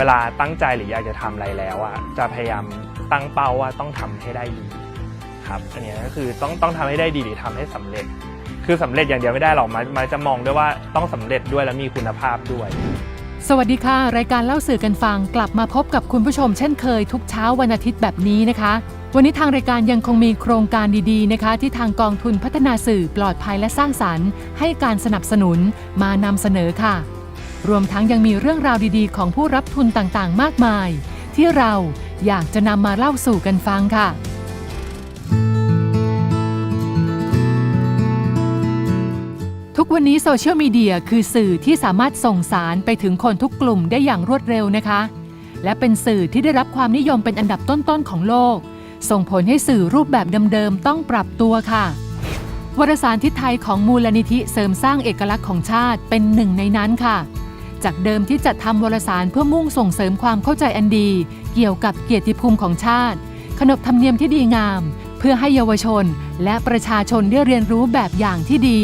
เวลาตั้งใจหรืออยากจะทำอะไรแล้วอะจะพยายามตั้งเป้าว่าต้องทำให้ได้ดีครับอันนี้ก็คือต้องต้องทำให้ได้ดีหรือทำให้สำเร็จ คือสำเร็จอย่างเดียวไม่ได้หรอกมันมันจะมองด้วยว่าต้องสำเร็จด้วยและมีคุณภาพด้วย สวัสดีค่ะ รายการเล่าสื่อกันฟังกลับมาพบกับคุณผู้ชม เช่นเคยทุกเช้าวันอาทิตย์แบบนี้นะคะ วันนี้ทางรายการยังคงมีโครงการดีๆนะคะ ที่ทางกองทุนพัฒนาสื่อปลอดภัยและสร้างสรรค์ ให้การสนับสนุนมานำเสนอค่ะ รวมทั้งยังมีเรื่องราวดีๆ ของผู้รับทุนต่างๆ มากมาย ที่เราอยากจะนำมาเล่าสู่กันฟังค่ะ ทุกวันนี้โซเชียลมีเดียคือสื่อที่สามารถส่งสารไปถึงคนทุกกลุ่มได้อย่างรวดเร็วนะคะ และเป็นสื่อที่ได้รับความนิยมเป็นอันดับต้นๆของโลก ส่งผลให้สื่อรูปแบบเดิมๆต้องปรับตัวค่ะวารสารทิศไทยของมูลนิธิเสริมสร้างเอกลักษณ์ของชาติเป็นหนึ่งในนั้นค่ะ จากเดิมที่จัดทำวารสารเพื่อมุ่งส่งเสริมความเข้าใจอันดี เกี่ยวกับเกียรติภูมิของชาติ ขนบธรรมเนียมที่ดีงาม เพื่อให้เยาวชน และประชาชนได้เรียนรู้แบบอย่างที่ดี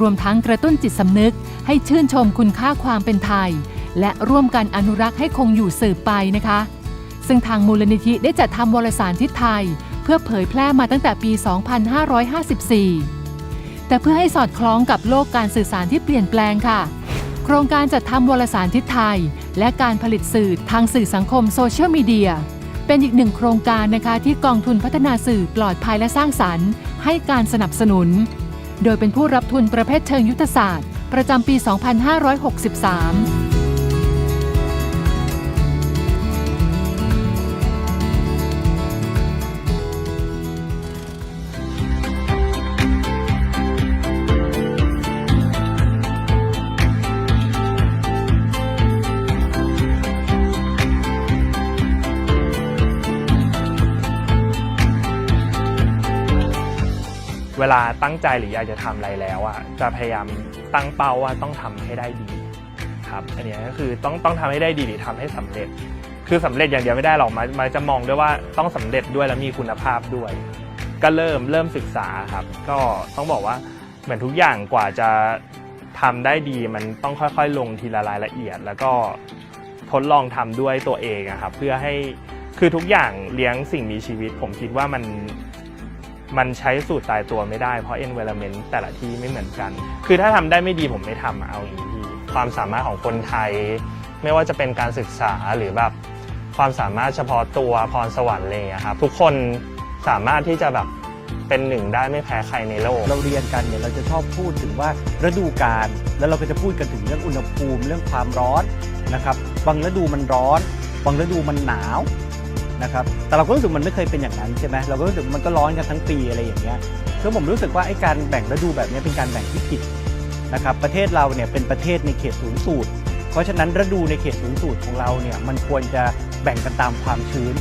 รวมทั้งกระตุ้นจิตสำนึก ให้ชื่นชมคุณค่าความเป็นไทย และร่วมกันอนุรักษ์ให้คงอยู่สืบไปนะคะ ซึ่งทางมูลนิธิได้จัดทำวารสารทิศไทย เพื่อเผยแพร่มาตั้งแต่ปี 2554 แต่เพื่อให้สอดคล้องกับโลกการสื่อสารที่เปลี่ยนแปลงค่ะ โครงการจัดทำวารสารทิศไทย และการผลิตสื่อทางสื่อสังคมโซเชียลมีเดีย เป็นอีกหนึ่งโครงการนะคะที่กองทุนพัฒนาสื่อปลอดภัยและสร้างสรรค์ ให้การสนับสนุน โดยเป็นผู้รับทุนประเภทเชิงยุทธศาสตร์ ประจำปี 2563 เวลาตั้งใจหรืออยากจะทำอะไรแล้วอะจะพยายามตั้งเป้าว่าต้องทำให้ได้ดีครับอันเนี้ยก็คือต้องต้องทำให้ได้ดีหรือทำให้สำเร็จ คือสำเร็จอย่างเดียวไม่ได้หรอกมันมันจะมองด้วยว่าต้องสำเร็จด้วยและมีคุณภาพด้วย ก็เริ่มเริ่มศึกษาครับ ก็ต้องบอกว่าเหมือนทุกอย่างกว่าจะทำได้ดีมันต้องค่อยๆ ลงทีละรายละเอียด แล้วก็ทดลองทำด้วยตัวเองอะครับเพื่อให้คือทุกอย่างเลี้ยงสิ่งมีชีวิต ผมคิดว่ามัน มันใช้สูตรตายตัวไม่ได้เพราะ environment แต่ละที่ไม่เหมือนกัน คือถ้าทำได้ไม่ดีผมไม่ทำเอาอย่างนี้พี่ความสามารถของคนไทย ไม่ว่าจะเป็นการศึกษาหรือแบบความสามารถเฉพาะตัวพรสวรรค์อะไรอย่างเงี้ยครับทุกคนสามารถที่จะแบบเป็นหนึ่งได้ไม่แพ้ใครในโลก เราเรียนกันเนี่ยเราจะชอบพูดถึงว่าฤดูกาลแล้วเราก็จะพูดกันถึงเรื่องอุณหภูมิเรื่องความร้อนนะครับบางฤดูมันร้อน บางฤดูมันหนาว นะครับแต่เราก็รู้สึกมันไม่เคยเป็นอย่างนั้นใช่ไหมเราก็รู้สึกมันก็ร้อนกันทั้งปีอะไรอย่างเงี้ยซึ่งผมรู้สึกว่าไอ้การแบ่งฤดูแบบนี้เป็นการแบ่งที่ผิดนะครับประเทศเราเนี่ยเป็นประเทศในเขตศูนย์สูตร เพราะฉะนั้นฤดูในเขตศูนย์สูตรของเราเนี่ยมันควรจะแบ่งกันตามความชื้น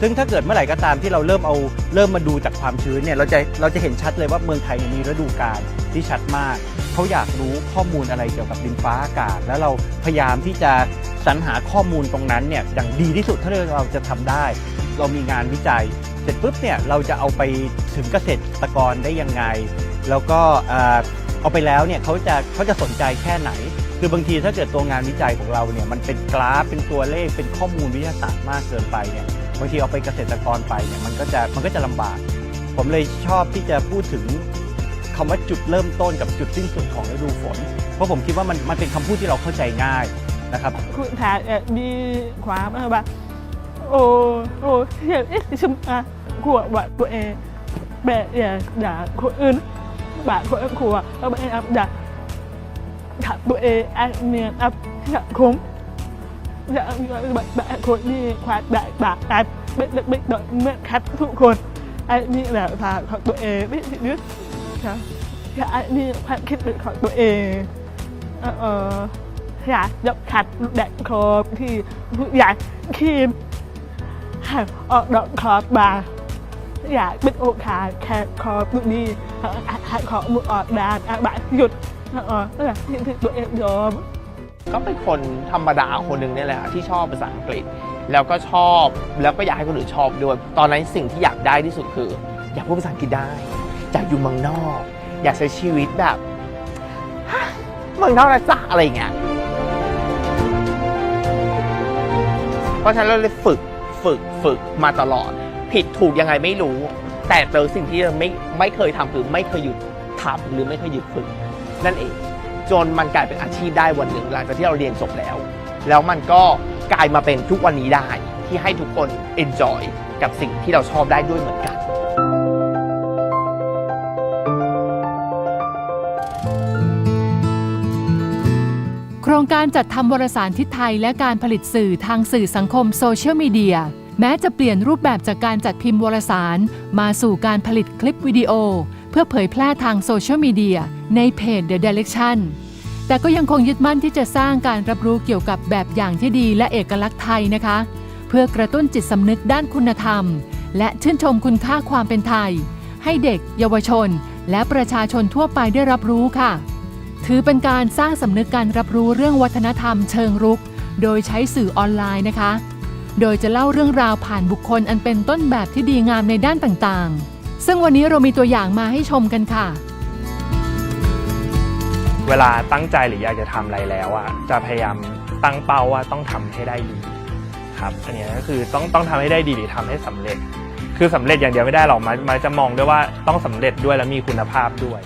ซึ่งถ้าเกิดเมื่อไหร่ก็ตามที่เราเริ่มเอาเริ่มมาดูจากความชื้นเนี่ยเราจะเราจะเห็นชัดเลยว่าเมืองไทยเนี่ยมีฤดูกาลที่ชัดมาก เขาอยากรู้ข้อมูลอะไรเกี่ยวกับดินฟ้าอากาศ แล้วเราพยายามที่จะสรรหาข้อมูลตรงนั้นเนี่ยอย่างดีที่สุดเท่าที่เราจะทำได้ เรามีงานวิจัย เสร็จปุ๊บเนี่ยเราจะเอาไปถึงเกษตรกรได้ยังไง แล้วก็เอ่อเอาไปแล้วเนี่ยเขาจะเขาจะสนใจแค่ไหน คือบางทีถ้าเกิดตัวงานวิจัยของเราเนี่ยมันเป็นกราฟเป็นตัวเลขเป็นข้อมูลวิทยาศาสตร์มากเกินไปเนี่ยบางทีเอาไปเกษตรกรไปเนี่ยมันก็จะมันก็จะลำบาก ผมเลยชอบที่จะพูดถึง คำว่าจุดเริ่มต้นกับจุดสิ้นสุดของฤดูฝน เพราะผมคิดว่ามันมันเป็นคำพูดที่เราเข้าใจง่ายนะครับคุณถาเนี่ยมีความแบบโอ้โอ้เห็นเอ๊ะชิมอะขวบแบบตัวเองแบบอย่าด่าคนอื่นบบคนอื่นขวบแล้วแบบอับด่าถัดตัวเองอันเนียนอับสังคมอย่าแบบแบบคนที่ความแตกต่างกันเป็นเด็กๆโดยเมื่อคัดทุกคนไอ้นี่แหละทางของตัวเองไม่ใช่ยึด ครับไอ้นี่ความคิดเป็นของตัวเองเอออยากยกขัดแดกคอบที่อยากคีมหักออกดอกคอบบาอยากเป็นโอกาสแค่คอบตัวนี้หักขอมือออกดานอะบาหยุดเออแหละที่ตัวเองยอมก็เป็นคนธรรมดาคนหนึ่งเนี่ยแหละที่ชอบภาษาอังกฤษ แล้วก็ชอบแล้วก็อยากให้คนอื่นชอบด้วย ตอนนั้นสิ่งที่อยากได้ที่สุดคือ อยากพูดภาษาอังกฤษได้ อยากอยู่เมืองนอก อยากใช้ชีวิตแบบเมืองนอกนะจ๊ะอะไรอย่างเงี้ยเพราะฉะนั้นเราเลยฝึกฝึกฝึกมาตลอด ผิดถูกยังไงไม่รู้ แต่เจอสิ่งที่เราไม่ไม่เคยทำคือไม่เคยหยุดทำหรือไม่เคยหยุดฝึก นั่นเอง จนมันกลายเป็นอาชีพได้วันหนึ่งหลังจากที่เราเรียนจบแล้ว แล้วมันก็กลายมาเป็นทุกวันนี้ได้ที่ให้ทุกคน enjoy กับสิ่งที่เราชอบได้ด้วยเหมือนกัน โครงการจัดทำวารสารทิศไทยและการผลิตสื่อทางสื่อสังคมโซเชียลมีเดียแม้จะเปลี่ยนรูปแบบจากการจัดพิมพ์วารสาร มาสู่การผลิตคลิปวิดีโอ เพื่อเผยแพร่ทางโซเชียลมีเดียในเพจ The Direction แต่ก็ยังคงยึดมั่นที่จะสร้างการรับรู้เกี่ยวกับแบบอย่างที่ดีและเอกลักษณ์ไทยนะคะ เพื่อกระตุ้นจิตสำนึกด้านคุณธรรม และชื่นชมคุณค่าความเป็นไทย ให้เด็ก เยาวชน และประชาชนทั่วไปได้รับรู้ค่ะ ถือเป็นการสร้างสำนึกการรับรู้เรื่องวัฒนธรรมเชิงรุก โดยใช้สื่อออนไลน์นะคะ โดยจะเล่าเรื่องราวผ่านบุคคลอันเป็นต้นแบบที่ดีงามในด้านต่างๆ ซึ่งวันนี้เรามีตัวอย่างมาให้ชมกันค่ะ เวลาตั้งใจหรืออยากจะทำอะไรแล้วอะจะพยายามตั้งเป้าว่าต้องทำให้ได้ดีครับ อันนี้ก็คือต้องต้องทำให้ได้ดีหรือทำให้สำเร็จ คือสำเร็จอย่างเดียวไม่ได้หรอกมันมันจะมองด้วยว่าต้องสำเร็จด้วยและมีคุณภาพด้วย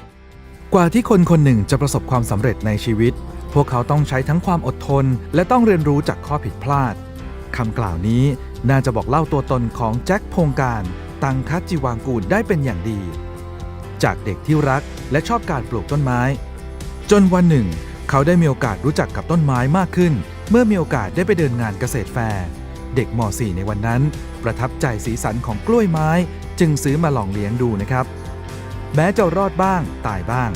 กว่าที่คนคนหนึ่งจะประสบความสำเร็จในชีวิต พวกเขาต้องใช้ทั้งความอดทน และต้องเรียนรู้จากข้อผิดพลาดคำกล่าวนี้น่าจะบอกเล่าตัวตนของแจ็คพงการ ตังคัจจิวางกูลได้เป็นอย่างดี จากเด็กที่รักและชอบการปลูกต้นไม้ จนวันหนึ่ง เขาได้มีโอกาสรู้จักกับต้นไม้มากขึ้น เมื่อมีโอกาสได้ไปเดินงานเกษตรแฟร์เด็กม .4 ในวันนั้น ประทับใจสีสันของกล้วยไม้ จึงซื้อมาลองเลี้ยงดูนะครับ แม้จะรอดบ้างตายบ้าง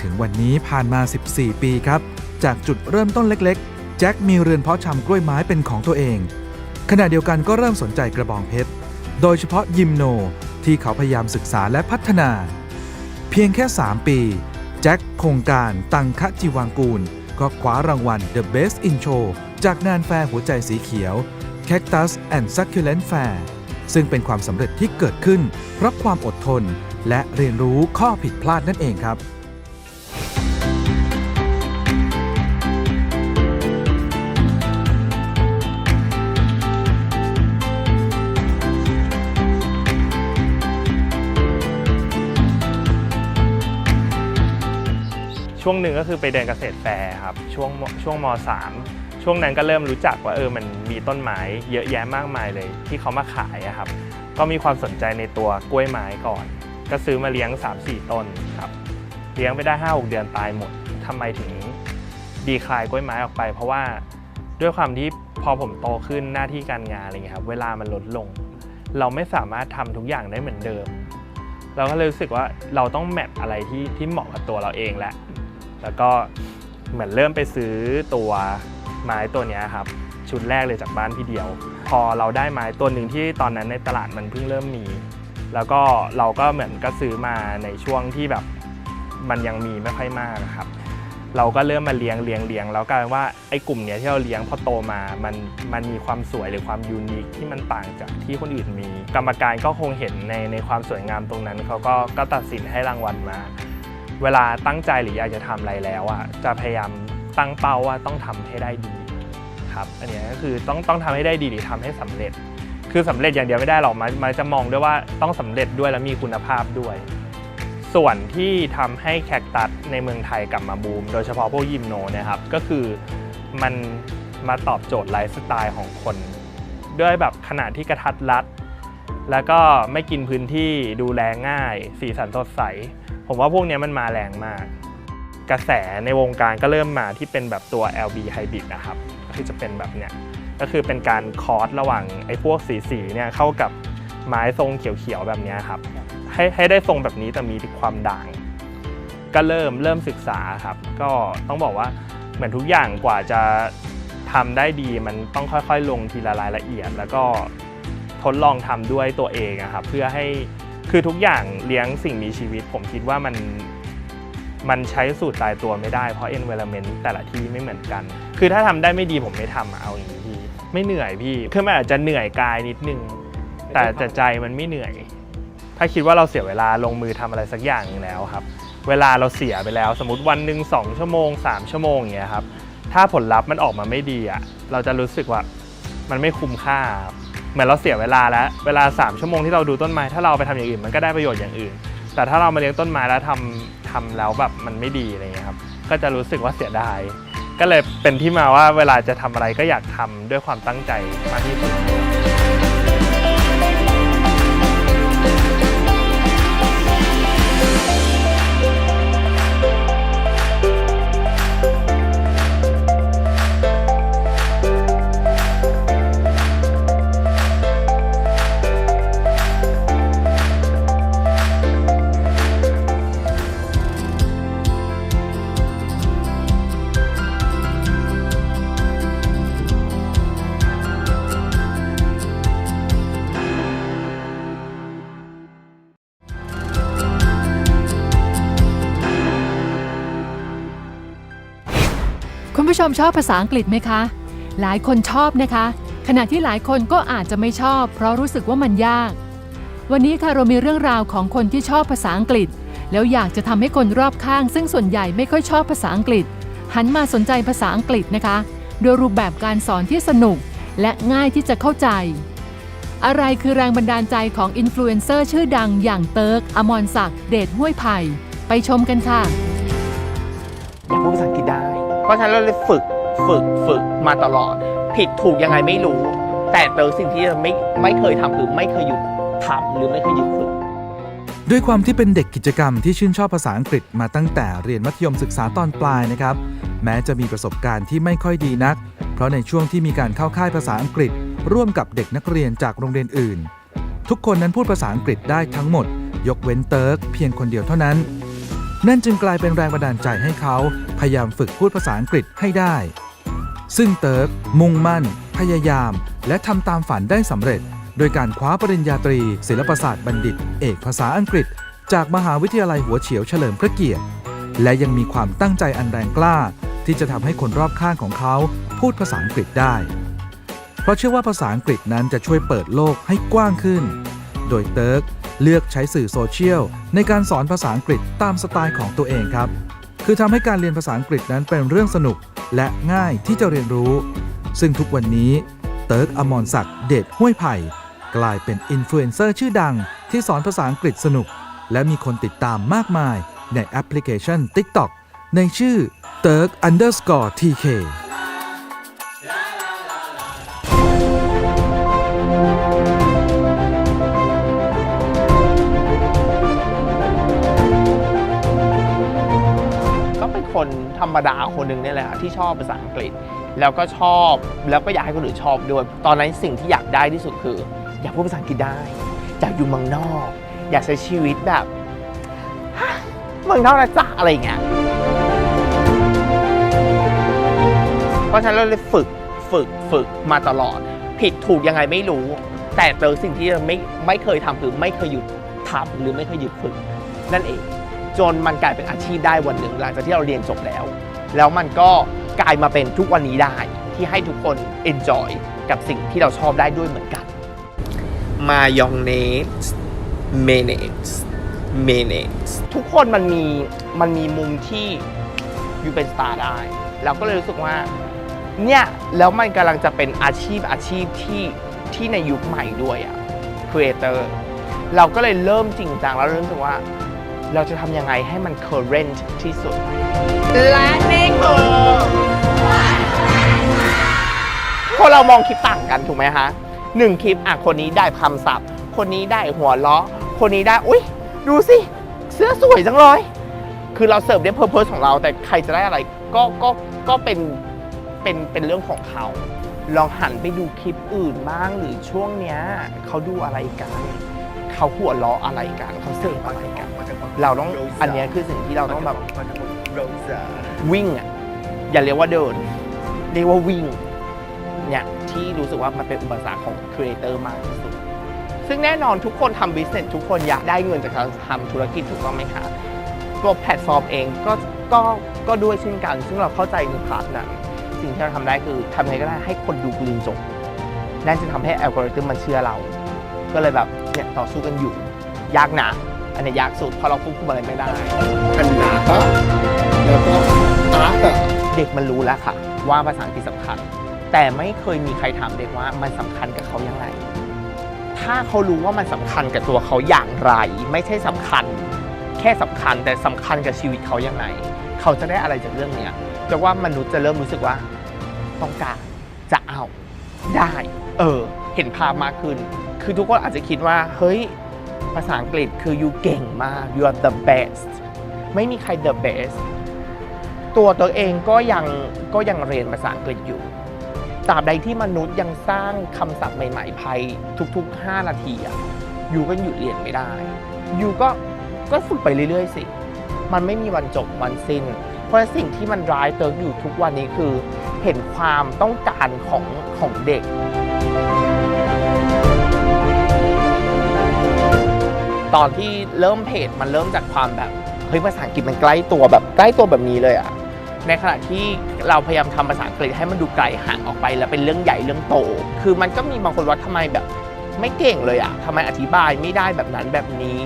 ถึงวันนี้ผ่านมา 14 ปีครับ จากจุดเริ่มต้นเล็กๆ แจ็คมีเรือนเพาะชำกล้วยไม้เป็นของตัวเอง ขณะเดียวกันก็เริ่มสนใจกระบองเพชร โดยเฉพาะยิมโนที่เขาพยายามศึกษาและพัฒนา เพียงแค่ 3 ปี แจ็คโครงการตังคะจิวางกูล ก็คว้ารางวัล The Best in Show จากงานแฟร์หัวใจสีเขียว Cactus and Succulent Fair ซึ่งเป็นความสำเร็จที่เกิดขึ้น เพราะความอดทน และเรียนรู้ข้อผิดพลาดนั่นเองครับ ช่วงหนึ่งก็คือไปเดินเกษตรแฟร์ครับ ช่วงช่วงมสาม ช่วงนั้นก็เริ่มรู้จักว่าเออมันมีต้นไม้เยอะแยะมากมายเลย ที่เขามาขายอะครับ ก็มีความสนใจในตัวกล้วยไม้ก่อน ก็ซื้อมาเลี้ยง 3-4 ต้นครับ เลี้ยงไปได้ 5-6 เดือนตายหมดทำไมถึงดีคลายกล้วยไม้ออกไป เพราะว่าด้วยความที่พอผมโตขึ้นหน้าที่การงานอะไรเงี้ยครับเวลามันลดลง เราไม่สามารถทำทุกอย่างได้เหมือนเดิม เราก็เลยรู้สึกว่าเราต้องแมทอะไรที่ที่เหมาะกับตัวเราเองแหละแล้วก็เหมือนเริ่มไปซื้อตัว ไม้ตัวนี้ครับชุดแรกเลยจากบ้านพี่เดียว พอเราได้ไม้ตัวหนึ่งที่ตอนนั้นในตลาดมันเพิ่งเริ่มมี แล้วก็เราก็เหมือนก็ซื้อมาในช่วงที่แบบมันยังมีไม่ค่อยมากครับเราก็เริ่มมาเลี้ยงเลี้ยงเลี้ยงแล้วกลายเป็นว่าไอ้กลุ่มเนี้ยที่เราเลี้ยงพอโตมามันมันมีความสวยหรือความยูนิคที่มันต่างจากที่คนอื่นมี กรรมการก็คงเห็นในในความสวยงามตรงนั้นเขาก็ก็ตัดสินให้รางวัลมา เวลาตั้งใจหรืออยากจะทำอะไรแล้วอะจะพยายามตั้งเป้าว่าต้องทำให้ได้ดี ครับ อันนี้ก็คือต้องต้องทำให้ได้ดีหรือทำให้สำเร็จ คือสำเร็จอย่างเดียวไม่ได้หรอกมันมันจะมองด้วยว่าต้องสำเร็จด้วยและมีคุณภาพด้วย ส่วนที่ทำให้แคคตัสในเมืองไทยกลับมาบูม โดยเฉพาะพวกยิมโนนะครับก็คือมันมาตอบโจทย์ไลฟ์สไตล์ของคน ด้วยแบบขนาดที่กระทัดรัด แล้วก็ไม่กินพื้นที่ดูแลง่าย สีสันสดใส ผมว่าพวกนี้มันมาแรงมาก กระแสในวงการก็เริ่มมาที่เป็นแบบตัว LB Hybrid นะครับ ก็คือจะเป็นแบบเนี้ยก็คือเป็นการคอร์สระหว่างไอ้พวกสีสีๆเนี่ยเข้ากับไม้ทรงเขียวๆแบบเนี้ยครับให้ให้ได้ทรงแบบนี้แต่มีความด่าง ก็เริ่มเริ่มศึกษาครับ ก็ต้องบอกว่าเหมือนทุกอย่างกว่าจะทำได้ดีมันต้องค่อยๆ ลงทีละรายละเอียด แล้วก็ทดลองทำด้วยตัวเองครับเพื่อให้คือทุกอย่างเลี้ยงสิ่งมีชีวิต ผมคิดว่ามัน มันใช้สูตรตายตัวไม่ได้เพราะ environment แต่ละที่ไม่เหมือนกัน คือถ้าทำได้ไม่ดีผมไม่ทำอะเอาอย่างนี้พี่ไม่เหนื่อยพี่คือมันอาจจะเหนื่อยกายนิดนึง แต่แต่ใจมันไม่เหนื่อย ถ้าคิดว่าเราเสียเวลาลงมือทำอะไรสักอย่างหนึ่งแล้วครับ เวลาเราเสียไปแล้ว สมมติวันหนึ่ง2ชั่วโมง3ชั่วโมงอย่างเงี้ยครับถ้าผลลัพธ์มันออกมาไม่ดีอะเราจะรู้สึกว่ามันไม่คุ้มค่าครับเหมือนเราเสียเวลาแล้ว เวลา 3 ชั่วโมงที่เราดูต้นไม้ถ้าเราเอาไปทำอย่างอื่นมันก็ได้ประโยชน์อย่างอื่น แต่ถ้าเรามาเลี้ยงต้นไม้แล้วทำทำแล้วแบบมันไม่ดีอะไรเงี้ยครับก็จะรู้สึกว่าเสียดาย ก็เลยเป็นที่มาว่าเวลาจะทำอะไรก็อยากทำด้วยความตั้งใจมากที่สุด มชอบภาษาอังกฤษไหมคะ หลายคนชอบนะคะ ขณะที่หลายคนก็อาจจะไม่ชอบ เพราะรู้สึกว่ามันยาก วันนี้ค่ะเรามีเรื่องราวของคนที่ชอบภาษาอังกฤษ แล้วอยากจะทำให้คนรอบข้าง ซึ่งส่วนใหญ่ไม่ค่อยชอบภาษาอังกฤษ หันมาสนใจภาษาอังกฤษนะคะ โดยรูปแบบการสอนที่สนุก และง่ายที่จะเข้าใจ อะไรคือแรงบันดาลใจของอินฟลูเอนเซอร์ชื่อดังอย่างเติร์กอมรศักดิ์เดชห้วยไผ่ไปชมกันค่ะ อยากพูดภาษาอังกฤษได้ เพราะฉะนั้นเราเลยฝึกฝึกฝึกมาตลอด ผิดถูกยังไงไม่รู้ แต่เติร์สิ่งที่เราไม่ไม่เคยทำคือไม่เคยหยุดทำหรือไม่เคยหยุดฝึกด้วยความที่เป็นเด็กกิจกรรมที่ชื่นชอบภาษาอังกฤษมาตั้งแต่เรียนมัธยมศึกษาตอนปลายนะครับ แม้จะมีประสบการณ์ที่ไม่ค่อยดีนัก เพราะในช่วงที่มีการเข้าค่ายภาษาอังกฤษ ร่วมกับเด็กนักเรียนจากโรงเรียนอื่น ทุกคนนั้นพูดภาษาอังกฤษได้ทั้งหมด ยกเว้นเติร์กเพียงคนเดียวเท่านั้น นั่นจึงกลายเป็นแรงบันดาลใจให้เขาพยายามฝึกพูดภาษาอังกฤษให้ได้ ซึ่งเติร์กมุ่งมั่น พยายาม และทำตามฝันได้สำเร็จ โดยการคว้าปริญญาตรี ศิลปศาสตร์บัณฑิต เอกภาษาอังกฤษ จากมหาวิทยาลัยหัวเฉียวเฉลิมพระเกียรติ และยังมีความตั้งใจอันแรงกล้า ที่จะทำให้คนรอบข้างของเขาพูดภาษาอังกฤษได้ เพราะเชื่อว่าภาษาอังกฤษนั้นจะช่วยเปิดโลกให้กว้างขึ้น โดยเติร์ก เลือกใช้สื่อโซเชียลในการสอนภาษาอังกฤษตามสไตล์ของตัวเองครับ คือทำให้การเรียนภาษาอังกฤษนั้นเป็นเรื่องสนุกและง่ายที่จะเรียนรู้ ซึ่งทุกวันนี้เติร์กอมรศักดิ์เดชห้วยไผ่กลายเป็นอินฟลูเอนเซอร์ชื่อดังที่สอนภาษาอังกฤษสนุก และมีคนติดตามมากมายในแอปพลิเคชัน TikTok ในชื่อ t u r k underscore tk ธรรมดาคนหนึ่งเนี่ยแหละที่ชอบภาษาอังกฤษ แล้วก็ชอบแล้วก็อยากให้คนอื่นชอบด้วย ตอนนั้นสิ่งที่อยากได้ที่สุดคือ อยากพูดภาษาอังกฤษได้อยากอยู่เมืองนอก อยากใช้ชีวิตแบบเมืองนอกนะจ๊ะอะไรอย่างเงี้ยเพราะฉะนั้นเราเลยฝึกฝึกฝึกมาตลอด ผิดถูกยังไงไม่รู้ แต่เจอสิ่งที่เราไม่ไม่เคยทำคือไม่เคยหยุดทำหรือไม่เคยหยุดฝึกนั่นเอง จนมันกลายเป็นอาชีพได้วันหนึ่งหลังจากที่เราเรียนจบแล้ว แล้วมันก็กลายมาเป็นทุกวันนี้ได้ที่ให้ทุกคน enjoy กับสิ่งที่เราชอบได้ด้วยเหมือนกัน มายองเนสเมเนสเมเนสทุกคนมันมีมันมีมุมที่อยู่เป็นสตาร์ได้เราก็เลยรู้สึกว่าเนี่ยแล้วมันกำลังจะเป็นอาชีพอาชีพที่ที่ในยุคใหม่ด้วยอะ creator เราก็เลยเริ่มจริงจังแล้วรู้สึกว่า เราจะทำยังไงให้มัน current ที่สุด และนี่คือคนเรามองคลิปต่างกันถูกไหมคะหนึ่งคลิปอะคนนี้ได้คำศัพท์ คนนี้ได้หัวเราะ คนนี้ได้อุ้ยดูสิเสื้อสวยจังเลย คือเราเสิร์ฟได้เพอร์เพสของเรา แต่ใครจะได้อะไรก็ก็ก็เป็นเป็นเป็นเรื่องของเขา ลองหันไปดูคลิปอื่นบ้างหรือช่วงเนี้ยเขาดูอะไรกัน เขาหัวเราะอะไรกันเขาเสิร์ฟอะไรกัน เราต้องอันเนี้ยคือสิ่งที่เราต้องแบบวิ่งอะอย่าเรียกว่าเดิน เรียกว่าวิ่งเนี่ยที่รู้สึกว่ามันเป็นอุปสรรคของครีเอเตอร์มากที่สุดซึ่งแน่นอนทุกคนทำบิสเนสทุกคนอยากได้เงินจากการทำธุรกิจถูกต้องไหมคะตัวแพลตฟอร์มเองก็ก็ก็ด้วยเช่นกัน ซึ่งเราเข้าใจในพาร์ทนั้นสิ่งที่เราทำได้คือทำยังไงก็ได้ให้คนดูเรียนจบนั่นจะทำให้อัลกอริทึมมันเชื่อเรา ก็เลยแบบเนี่ยต่อสู้กันอยู่ ยากหนาอันเนี้ยยากสุดเพราะเราควบคุมอะไรไม่ได้ อันหนาแล้วก็อาร์ตอะเด็กมันรู้แล้วค่ะ ว่าภาษาอังกฤษสำคัญ แต่แต่ไม่เคยมีใครถามเด็กว่ามันสำคัญกับเขายังไงถ้าเขารู้ว่ามันสำคัญกับตัวเขาอย่างไร ไม่ใช่สำคัญ แค่สำคัญแต่สำคัญกับชีวิตเขายังไงเขาจะได้อะไรจากเรื่องเนี้ยจะว่ามนุษย์จะเริ่มรู้สึกว่า ต้องการจะเอาได้ เออ เห็นภาพมากขึ้น คือทุกคนอาจจะคิดว่า เฮ้ย ภาษาอังกฤษคือ you เก่งมาก you are the best ไม่มีใคร the best ตัวตัวเองก็ยังก็ยังเรียนภาษาอังกฤษอยู่ตราบใดที่มนุษย์ยังสร้างคำศัพท์ใหม่ๆภายทุก ๆ 5 นาทีอะยูก็หยุดเรียนไม่ได้ยูก็ก็ฝึกไปเรื่อยๆสิ มันไม่มีวันจบวันสิ้น เพราะสิ่งที่มันร้ายเติร์กอยู่ทุกวันนี้คือ เห็นความต้องการของของเด็ก ตอนที่เริ่มเพจมันเริ่มจากความแบบเฮ้ยภาษาอังกฤษมันใกล้ตัวแบบใกล้ตัวแบบนี้เลยอะในขณะที่เราพยายามทำภาษาอังกฤษให้มันดูไกลห่างออกไป แล้วเป็นเรื่องใหญ่เรื่องโต คือมันก็มีบางคนว่าทำไมแบบ ไม่เก่งเลยอะทำไมอธิบายไม่ได้แบบนั้นแบบนี้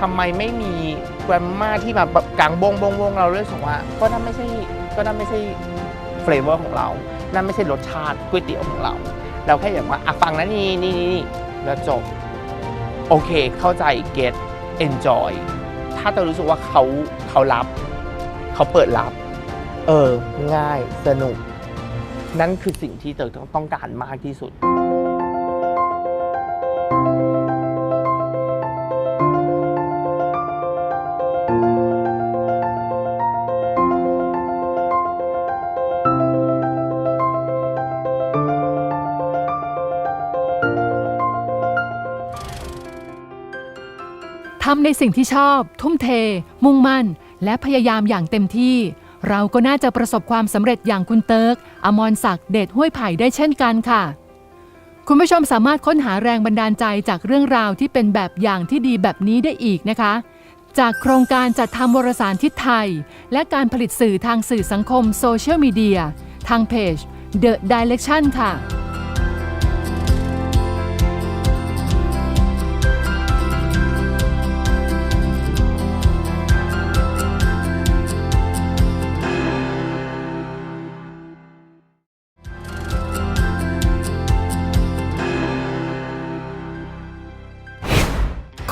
ทำไมไม่มีแกรมมาที่แบบแบบกลางบงบงบงเราเลยรู้สึกว่าก็นั่นไม่ใช่ก็นั่นไม่ใช่เฟลเวอร์ของเรา นั่นไม่ใช่รสชาติก๋วยเตี๋ยวของเรา เราแค่อย่างว่าอะฟังนะนี่นี่นี่แล้วจบ โอเค เข้าใจ get enjoy ถ้าเรารู้สึกว่าเขาเขารับ เขาเปิดรับ เออ ง่าย สนุก นั่นคือสิ่งที่เต๋อต้องต้องการมากที่สุดำในสิ่งที่ชอบ ทุ่มเท มุ่งมั่น และพยายามอย่างเต็มที่ เราก็น่าจะประสบความสำเร็จอย่างคุณเติร์กอมรศักดิ์เดชห้วยไผ่ได้เช่นกันค่ะ คุณผู้ชมสามารถค้นหาแรงบันดาลใจจากเรื่องราวที่เป็นแบบอย่างที่ดีแบบนี้ได้อีกนะคะ จากโครงการจัดทำวารสารทิศไทย และการผลิตสื่อทางสื่อสังคมโซเชียลมีเดียทางเพจ The Direction ค่ะ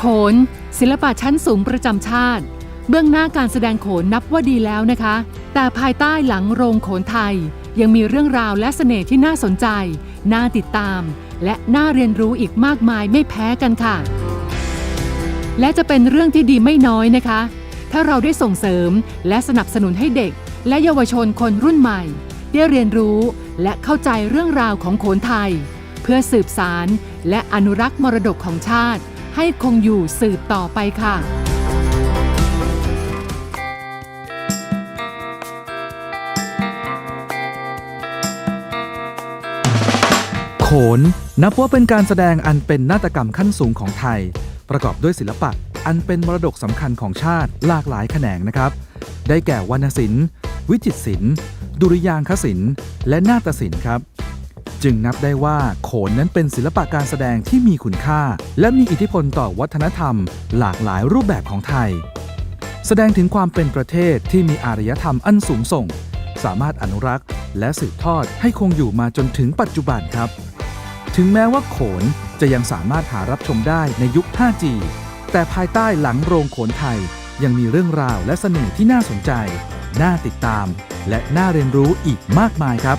โขน ศิลปะชั้นสูงประจำชาติ เบื้องหน้าการแสดงโขนนับว่าดีแล้วนะคะ แต่ภายใต้หลังโรงโขนไทย ยังมีเรื่องราวและเสน่ห์ที่น่าสนใจ น่าติดตาม และน่าเรียนรู้อีกมากมายไม่แพ้กันค่ะ และจะเป็นเรื่องที่ดีไม่น้อยนะคะ ถ้าเราได้ส่งเสริมและสนับสนุนให้เด็ก และเยาวชนคนรุ่นใหม่ ได้เรียนรู้และเข้าใจเรื่องราวของโขนไทย เพื่อสืบสารและอนุรักษ์มรดกของชาติ ให้คงอยู่สืบต่อไปค่ะโขนนับว่าเป็นการแสดงอันเป็นนาฏกรรมขั้นสูงของไทย ประกอบด้วยศิลปะอันเป็นมรดกสำคัญของชาติหลากหลายแขนงนะครับ ได้แก่วรรณศิลป์ วิจิตรศิลป์ ดุริยางคศิลป์ และนาฏศิลป์ครับ จึงนับได้ว่าโขนนั้นเป็นศิลปะการแสดงที่มีคุณค่า และมีอิทธิพลต่อวัฒนธรรม หลากหลายรูปแบบของไทย แสดงถึงความเป็นประเทศที่มีอารยธรรมอันสูงส่ง สามารถอนุรักษ์ และสืบทอดให้คงอยู่มาจนถึงปัจจุบันครับ ถึงแม้ว่าโขนจะยังสามารถหารับชมได้ในยุค 5G แต่ภายใต้หลังโรงโขนไทย ยังมีเรื่องราวและเสน่ห์ที่น่าสนใจ น่าติดตาม และน่าเรียนรู้อีกมากมายครับ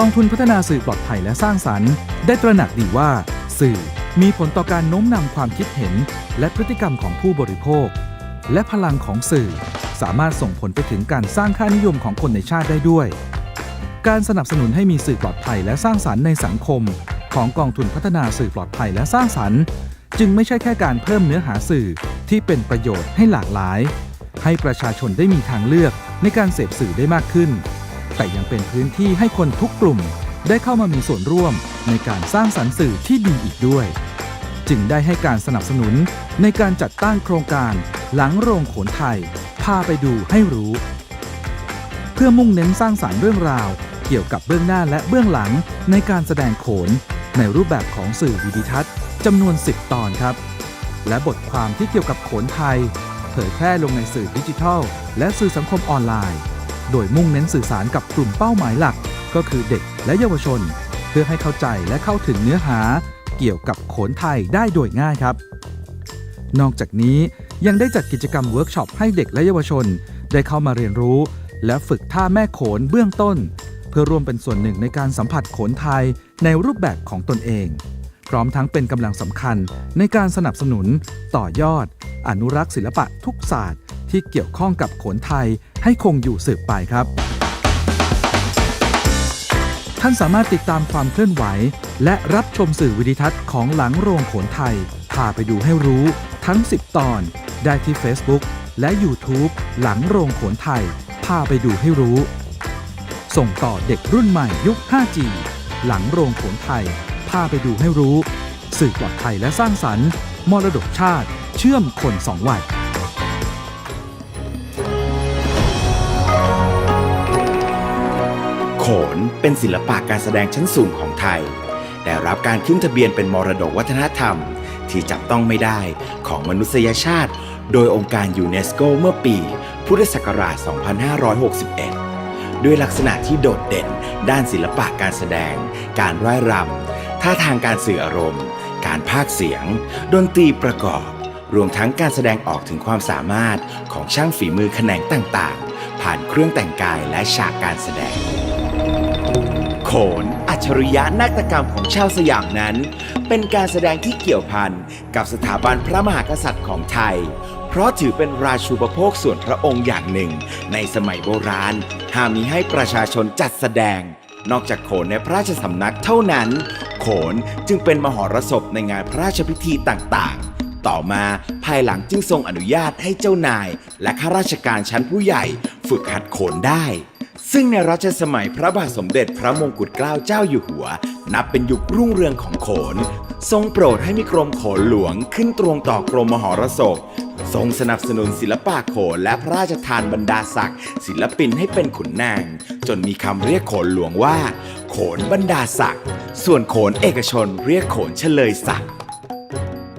กองทุนพัฒนาสื่อปลอดภัยและสร้างสรรค์ ได้ตระหนักดีว่า สื่อมีผลต่อการโน้มนำความคิดเห็น และพฤติกรรมของผู้บริโภค และพลังของสื่อ สามารถส่งผลไปถึงการสร้างค่านิยมของคนในชาติได้ด้วย การสนับสนุนให้มีสื่อปลอดภัยและสร้างสรรค์ในสังคม ของกองทุนพัฒนาสื่อปลอดภัยและสร้างสรรค์ จึงไม่ใช่แค่การเพิ่มเนื้อหาสื่อที่เป็นประโยชน์ให้หลากหลาย ให้ประชาชนได้มีทางเลือกในการเสพสื่อได้มากขึ้น แต่ยังเป็นพื้นที่ให้คนทุกกลุ่มได้เข้ามามีส่วนร่วมในการสร้างสรรค์สื่อที่ดีอีกด้วย จึงได้ให้การสนับสนุนในการจัดตั้งโครงการหลังโรงโขนไทย พาไปดูให้รู้ เพื่อมุ่งเน้นสร้างสารรค์เรื่องราว เกี่ยวกับเบื้องหน้าและเบื้องหลังในการแสดงโขน ในรูปแบบของสื่อวิดิทัศน์จำนวน 10 ตอนครับ และบทความที่เกี่ยวกับโขนไทย เผยแพร่ลงในสื่อดิจิทัล และสื่อสังคมออนไลน์ โดยมุ่งเน้นสื่อสารกับกลุ่มเป้าหมายหลัก ก็คือเด็กและเยาวชน เพื่อให้เข้าใจและเข้าถึงเนื้อหา เกี่ยวกับโขนไทยได้โดยง่ายครับ นอกจากนี้ยังได้จัดกิจกรรมเวิร์กช็อปให้เด็กและเยาวชน ได้เข้ามาเรียนรู้ และฝึกท่าแม่โขนเบื้องต้น เพื่อร่วมเป็นส่วนหนึ่งในการสัมผัสโขนไทยในรูปแบบของตนเอง พร้อมทั้งเป็นกำลังสำคัญในการสนับสนุน ต่อยอด อนุรักษ์ศิลปะทุกศาสตร์ ที่เกี่ยวข้องกับโขนไทยให้คงอยู่สืบไปครับ ท่านสามารถติดตามความเคลื่อนไหว และรับชมสื่อวิดิทัศน์ของหลังโรงโขนไทย พาไปดูให้รู้ทั้ง 10 ตอน ได้ที่ Facebook และ YouTube หลังโรงโขนไทย พาไปดูให้รู้ ส่งต่อเด็กรุ่นใหม่ยุค 5G หลังโรงโขนไทย พาไปดูให้รู้ สื่อปลอดภัยและสร้างสรรค์ มรดกชาติ เชื่อมคนสองวัย ขนเป็นศิลปะการแสดงชั้นสูงของไทย ได้รับการขึ้นทะเบียนเป็นมรดกวัฒนธรรม ที่จับต้องไม่ได้ของมนุษยชาติ โดยองค์การยูเนสโกเมื่อปี พุทธศักราช 2561 ด้วยลักษณะที่โดดเด่นด้านศิลปะการแสดง การร่ายรำท่าทางการสื่ออารมณ์ การพากเสียง ดนตรีประกอบ รวมทั้งการแสดงออกถึงความสามารถของช่างฝีมือแขนงต่างๆ ผ่านเครื่องแต่งกายและฉากการแสดง โขน อัจฉริยะนาฏกรรมของชาวสยามนั้น เป็นการแสดงที่เกี่ยวพันกับสถาบันพระมหากษัตริย์ของไทย เพราะถือเป็นราชูปโภคส่วนพระองค์อย่างหนึ่ง ในสมัยโบราณห้ามมีให้ประชาชนจัดแสดง นอกจากโขนในพระราชสำนักเท่านั้น โขนจึงเป็นมหรสพในงานพระราชพิธีต่างๆต่อมาภายหลังจึงทรงอนุญาตให้เจ้านาย และข้าราชการชั้นผู้ใหญ่ ฝึกหัดโขนได้ ซึ่งในรัชสมัยพระบาทสมเด็จพระมงกุฎเกล้าเจ้าอยู่หัว นับเป็นยุครุ่งเรืองของโขน ทรงโปรดให้มีกรมโขนหลวงขึ้นตรงต่อกรมมหรสพทรงสนับสนุนศิลปะโขนและพระราชทานบรรดาศักดิ์ศิลปินให้เป็นขุนนาง จนมีคำเรียกโขนหลวงว่า โขนบรรดาศักดิ์ส่วนโขนเอกชนเรียกโขนเฉลยศักดิ์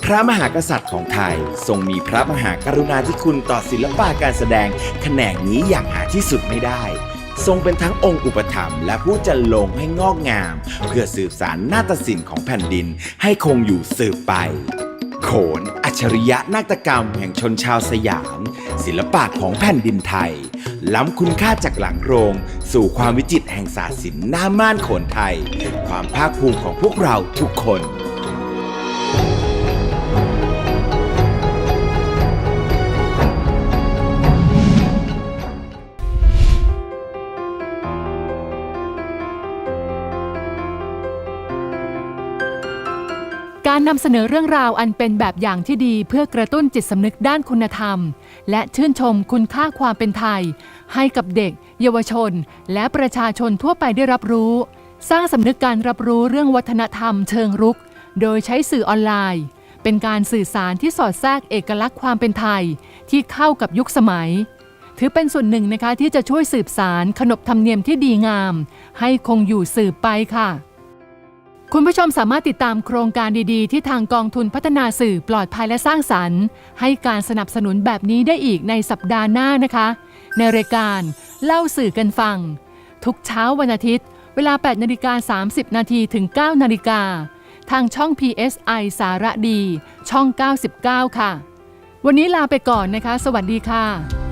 พระมหากษัตริย์ของไทยทรงมีพระมหากรุณาธิคุณต่อศิลปะการแสดงแขนงนี้อย่างหาที่สุดไม่ได้ ทรงเป็นทั้งองค์อุปถัมภ์และผู้จันลงให้งอกงาม เพื่อสืบสารนาฏศิลป์ของแผ่นดินให้คงอยู่สืบไป โขน อัจฉริยะนาฏกรรมแห่งชนชาวสยาม ศิลปะของแผ่นดินไทย ล้ำคุณค่าจากหลังโรง สู่ความวิจิตรแห่งศาสตร์ศิลป์หน้าม่านโขนไทย ความภาคภูมิของพวกเราทุกคน การนำเสนอเรื่องราวอันเป็นแบบอย่างที่ดีเพื่อกระตุ้นจิตสำนึกด้านคุณธรรม และชื่นชมคุณค่าความเป็นไทย ให้กับเด็ก เยาวชน และประชาชนทั่วไปได้รับรู้ สร้างสำนึกการรับรู้เรื่องวัฒนธรรมเชิงรุก โดยใช้สื่อออนไลน์ เป็นการสื่อสารที่สอดแทรกเอกลักษณ์ความเป็นไทย ที่เข้ากับยุคสมัย ถือเป็นส่วนหนึ่งนะคะที่จะช่วยสืบสารขนบธรรมเนียมที่ดีงาม ให้คงอยู่สืบไปค่ะ คุณผู้ชมสามารถติดตามโครงการดีๆ ที่ทางกองทุนพัฒนาสื่อปลอดภัยและสร้างสรรค์ ให้การสนับสนุนแบบนี้ได้อีกในสัปดาห์หน้านะคะ ในรายการเล่าสื่อกันฟัง ทุกเช้าวันอาทิตย์ เวลา 8นาฬิกา30 นาทีถึง 9นาฬิกาทางช่อง PSI สารดี ช่อง 99 ค่ะ วันนี้ลาไปก่อนนะคะ สวัสดีค่ะ